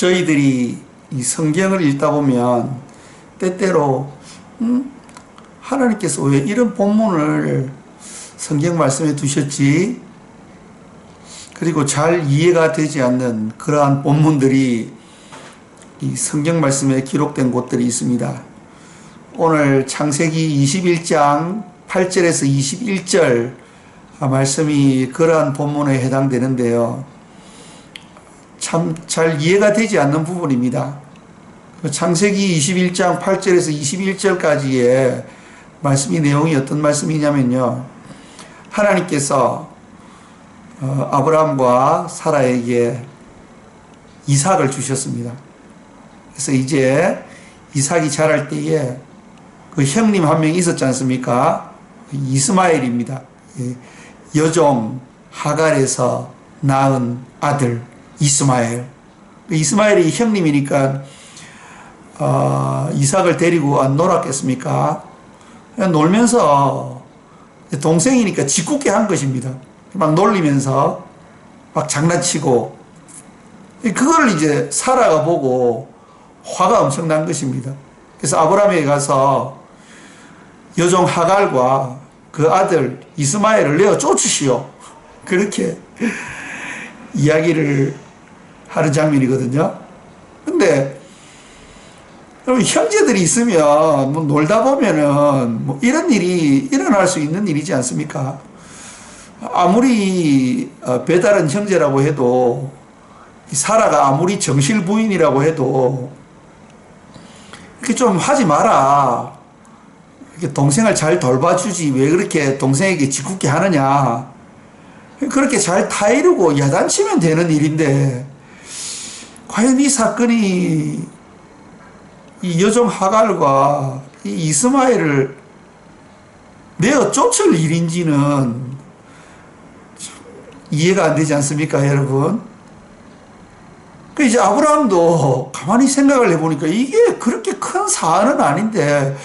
저희들이 이 성경을 읽다 보면 때때로 음, 하나님께서 왜 이런 본문을 성경 말씀에 두셨지? 그리고 잘 이해가 되지 않는 그러한 본문들이 이 성경 말씀에 기록된 곳들이 있습니다. 오늘 창세기 21장 8절에서 21절 말씀이 그러한 본문에 해당되는데요. 참 잘 이해가 되지 않는 부분입니다. 창세기 21장 8절에서 21절까지의 말씀이 내용이 어떤 말씀이냐면요. 하나님께서 어, 아브라함과 사라에게 이삭을 주셨습니다. 그래서 이제 이삭이 자랄 때에 그 형님 한 명 있었지 않습니까? 이스마엘입니다. 예, 여종 하갈에서 낳은 아들 이스마엘. 그 이스마엘이 형님이니까 어, 이삭을 데리고 안 놀았겠습니까? 놀면서 동생이니까 짓궂게 한 것입니다. 막 놀리면서 막 장난치고 그걸 이제 사라가 보고 화가 엄청난 것입니다. 그래서 아브라함에 가서 여종 하갈과 그 아들 이스마엘을 내어 쫓으시오. 그렇게 이야기를 하는 장면이거든요. 근데 형제들이 있으면 뭐 놀다 보면은 뭐 이런 일이 일어날 수 있는 일이지 않습니까? 아무리 어, 배다른 형제라고 해도 사라가 아무리 정실 부인이라고 해도 이렇게 좀 하지 마라. 이렇게 동생을 잘 돌봐주지 왜 그렇게 동생에게 짓궂게 하느냐. 그렇게 잘 타이르고 야단치면 되는 일인데 과연 이 사건이 이 여종 하갈과 이 이스마엘을 내어 쫓을 일인지는 이해가 안 되지 않습니까, 여러분? 그 이제 아브라함도 가만히 생각을 해보니까 이게 그렇게 큰 사안은 아닌데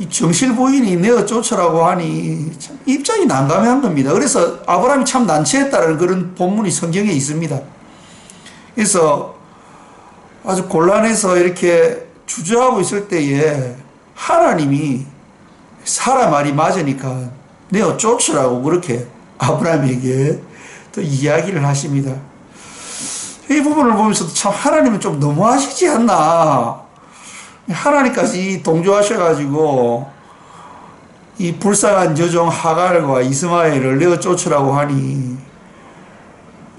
이 정실 부인이 내어 쫓으라고 하니 참 입장이 난감한 겁니다. 그래서 아브라함이 참 난처했다는 그런 본문이 성경에 있습니다. 그래서 아주 곤란해서 이렇게 주저하고 있을 때에 하나님이 사라 말이 맞으니까 내어 쫓으라고 그렇게 아브라함에게 또 이야기를 하십니다. 이 부분을 보면서도 참 하나님은 좀 너무하시지 않나. 하나님까지 동조하셔가지고 이 불쌍한 여종 하갈과 이스마엘을 내어 쫓으라고 하니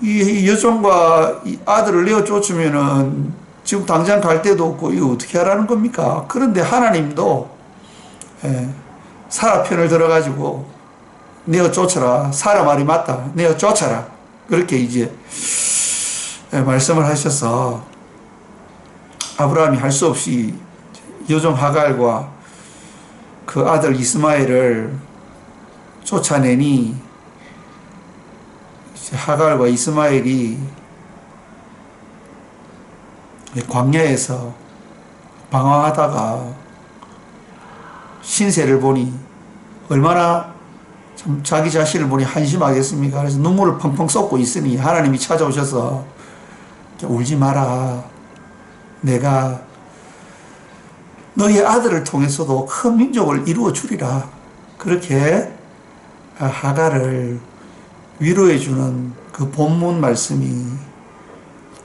이 여종과 이 아들을 내어 쫓으면은 지금 당장 갈 데도 없고 이거 어떻게 하라는 겁니까? 그런데 하나님도 예, 사라 편을 들어가지고 내어 쫓아라. 사라 말이 맞다. 내어 쫓아라. 그렇게 이제 예, 말씀을 하셔서 아브라함이 할 수 없이 여종 하갈과 그 아들 이스마엘을 쫓아내니 하갈과 이스마엘이 광야에서 방황하다가 신세를 보니 얼마나 참 자기 자신을 보니 한심하겠습니까? 그래서 눈물을 펑펑 쏟고 있으니 하나님이 찾아오셔서 울지 마라. 내가 너의 아들을 통해서도 큰 민족을 이루어 주리라. 그렇게 하가를 위로해 주는 그 본문 말씀이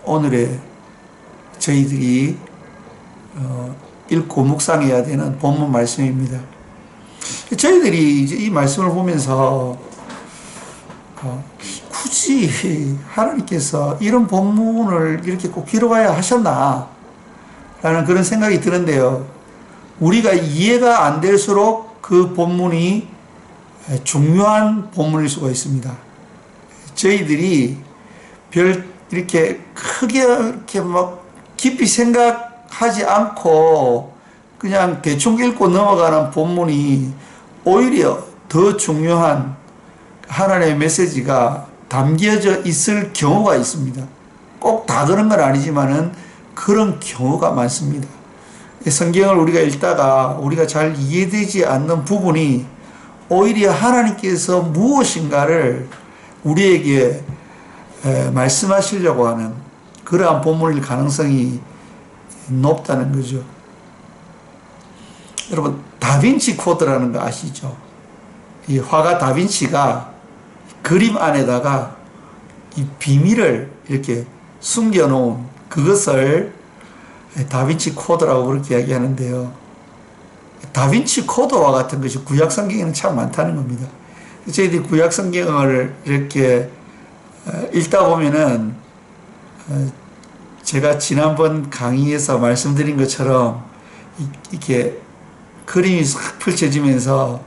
오늘의 저희들이 어, 읽고 묵상해야 되는 본문 말씀입니다. 저희들이 이제 이 말씀을 보면서 어, 굳이 하나님께서 이런 본문을 이렇게 꼭 기록해야 하셨나? 라는 그런 생각이 드는데요. 우리가 이해가 안 될수록 그 본문이 중요한 본문일 수가 있습니다. 저희들이 별 이렇게 크게 이렇게 막 깊이 생각하지 않고 그냥 대충 읽고 넘어가는 본문이 오히려 더 중요한 하나님의 메시지가 담겨져 있을 경우가 있습니다. 꼭 다 그런 건 아니지만은 그런 경우가 많습니다. 성경을 우리가 읽다가 우리가 잘 이해되지 않는 부분이 오히려 하나님께서 무엇인가를 우리에게 말씀하시려고 하는 그러한 본문일 가능성이 높다는 거죠. 여러분 다빈치 코드라는 거 아시죠? 이 화가 다빈치가 그림 안에다가 이 비밀을 이렇게 숨겨놓은 그것을 다빈치 코드라고 그렇게 이야기하는데요. 다빈치 코드와 같은 것이 구약 성경에는 참 많다는 겁니다. 저희들이 구약 성경을 이렇게 어, 읽다 보면은 어, 제가 지난번 강의에서 말씀드린 것처럼 이렇게 그림이 싹 펼쳐지면서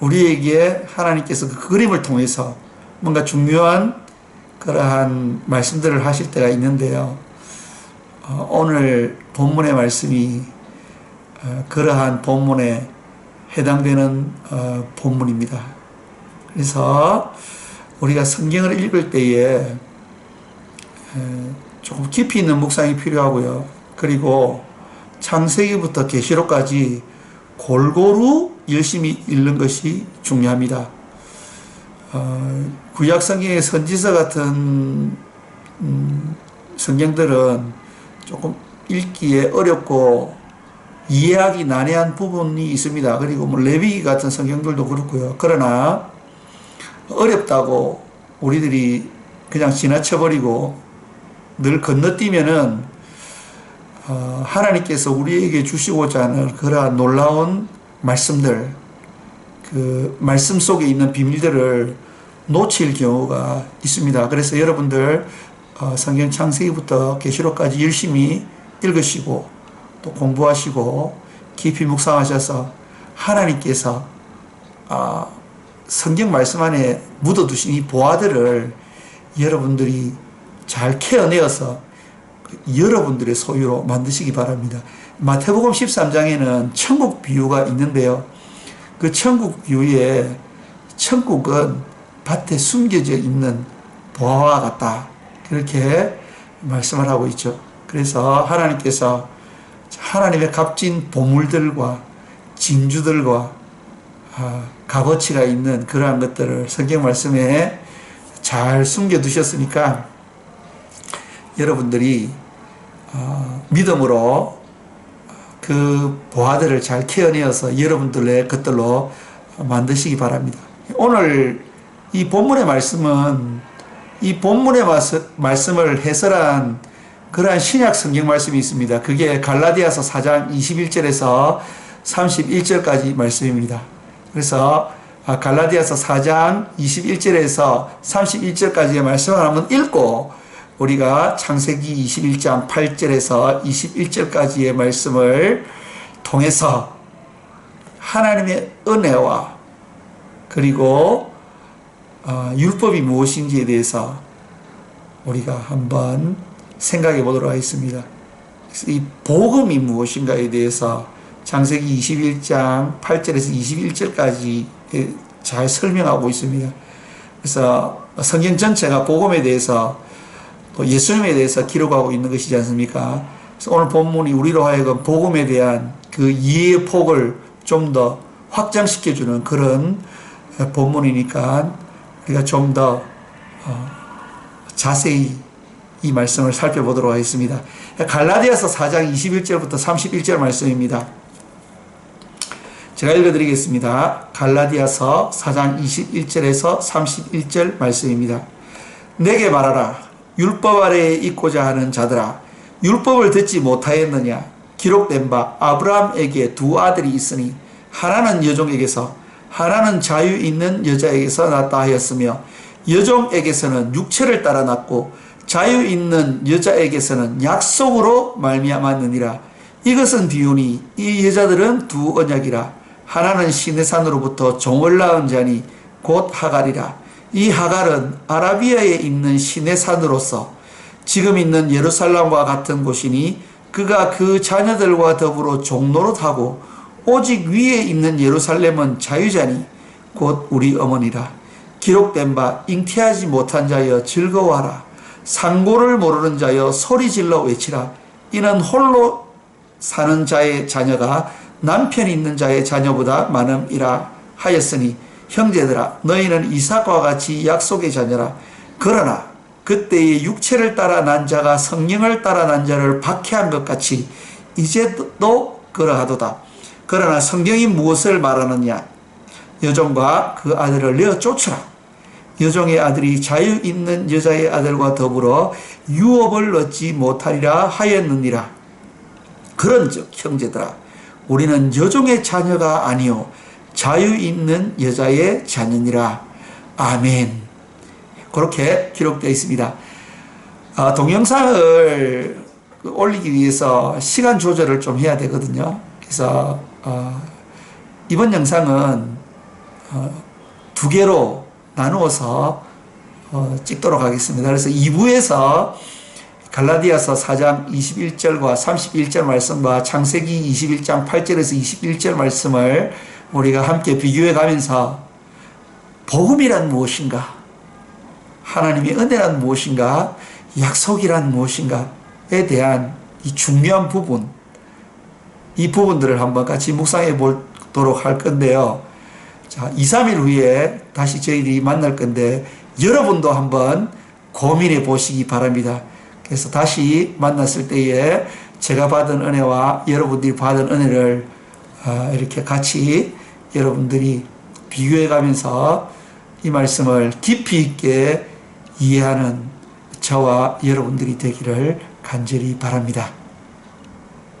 우리에게 하나님께서 그 그림을 통해서 뭔가 중요한 그러한 말씀들을 하실 때가 있는데요. 어, 오늘 본문의 말씀이 어, 그러한 본문에 해당되는 어, 본문입니다. 그래서 우리가 성경을 읽을 때에 조금 깊이 있는 묵상이 필요하고요. 그리고 창세기부터 계시록까지 골고루 열심히 읽는 것이 중요합니다. 어, 구약 성경의 선지서 같은 음, 성경들은 조금 읽기에 어렵고 이해하기 난해한 부분이 있습니다. 그리고 뭐 레위기 같은 성경들도 그렇고요. 그러나 어렵다고 우리들이 그냥 지나쳐버리고 늘 건너뛰면은 어, 하나님께서 우리에게 주시고자 하는 그러한 놀라운 말씀들, 그 말씀 속에 있는 비밀들을 놓칠 경우가 있습니다. 그래서 여러분들 어, 성경 창세기부터 계시록까지 열심히 읽으시고 또 공부하시고 깊이 묵상하셔서 하나님께서 어, 성경 말씀 안에 묻어두신 이 보화들을 여러분들이 잘 캐어내어서 여러분들의 소유로 만드시기 바랍니다. 마태복음 13장에는 천국 비유가 있는데요. 그 천국 비유에 천국은 밭에 숨겨져 있는 보화와 같다. 그렇게 말씀을 하고 있죠. 그래서 하나님께서 하나님의 값진 보물들과 진주들과 아, 값어치가 있는 그러한 것들을 성경 말씀에 잘 숨겨 두셨으니까 여러분들이 어, 믿음으로 그 보화들을 잘 캐어내어서 여러분들의 것들로 만드시기 바랍니다. 오늘 이 본문의 말씀은 이 본문의 말씀을 해설한 그러한 신약 성경 말씀이 있습니다. 그게 갈라디아서 4장 21절에서 31절까지 말씀입니다. 그래서 아, 갈라디아서 4장 21절에서 31절까지의 말씀을 한번 읽고 우리가 창세기 21장 8절에서 21절까지의 말씀을 통해서 하나님의 은혜와 그리고 어, 율법이 무엇인지에 대해서 우리가 한번 생각해 보도록 하겠습니다. 이 복음이 무엇인가에 대해서 창세기 21장 8절에서 21절까지 잘 설명하고 있습니다. 그래서 성경 전체가 복음에 대해서 예수님에 대해서 기록하고 있는 것이지 않습니까? 오늘 본문이 우리로 하여금 복음에 대한 그 이해의 폭을 좀 더 확장시켜주는 그런 본문이니까 우리가 좀더 어, 자세히 이 말씀을 살펴보도록 하겠습니다. 갈라디아서 4장 21절부터 31절 말씀입니다. 제가 읽어드리겠습니다. 갈라디아서 4장 21절에서 31절 말씀입니다. 내게 말하라. 율법 아래에 있고자 하는 자들아 율법을 듣지 못하였느냐 기록된 바 아브라함에게 두 아들이 있으니 하나는 여종에게서 하나는 자유 있는 여자에게서 낳다 하였으며 여종에게서는 육체를 따라 낳고 자유 있는 여자에게서는 약속으로 말미암았느니라 이것은 비유니 이 여자들은 두 언약이라 하나는 시내산으로부터 종을 낳은 자니 곧 하갈이라. 이 하갈은 아라비아에 있는 신의 산으로서 지금 있는 예루살렘과 같은 곳이니 그가 그 자녀들과 더불어 종로로타고 오직 위에 있는 예루살렘은 자유자니 곧 우리 어머니라. 기록된 바 잉태하지 못한 자여 즐거워하라. 상고를 모르는 자여 소리 질러 외치라. 이는 홀로 사는 자의 자녀가 남편 있는 자의 자녀보다 많음이라 하였으니 형제들아 너희는 이삭과 같이 약속의 자녀라 그러나 그때의 육체를 따라 난 자가 성령을 따라 난 자를 박해한 것 같이 이제도 그러하도다. 그러나 성경이 무엇을 말하느냐? 여종과 그 아들을 내어 쫓으라. 여종의 아들이 자유 있는 여자의 아들과 더불어 유업을 얻지 못하리라 하였느니라. 그런즉 형제들아 우리는 여종의 자녀가 아니요 자유 있는 여자의 자녀니라. 아멘. 그렇게 기록되어 있습니다. 아, 동영상을 올리기 위해서 시간 조절을 좀 해야 되거든요. 그래서 어, 이번 영상은 어, 두 개로 나누어서 어, 찍도록 하겠습니다. 그래서 2부에서 갈라디아서 4장 21절과 31절 말씀과 창세기 21장 8절에서 21절 말씀을 우리가 함께 비교해 가면서 복음이란 무엇인가? 하나님의 은혜란 무엇인가? 약속이란 무엇인가에 대한 이 중요한 부분, 이 부분들을 한번 같이 묵상해 보도록 할 건데요. 자, 2, 3일 후에 다시 저희들이 만날 건데, 여러분도 한번 고민해 보시기 바랍니다. 그래서 다시 만났을 때에 제가 받은 은혜와 여러분들이 받은 은혜를 아, 이렇게 같이 여러분들이 비교해 가면서 이 말씀을 깊이 있게 이해하는 저와 여러분들이 되기를 간절히 바랍니다.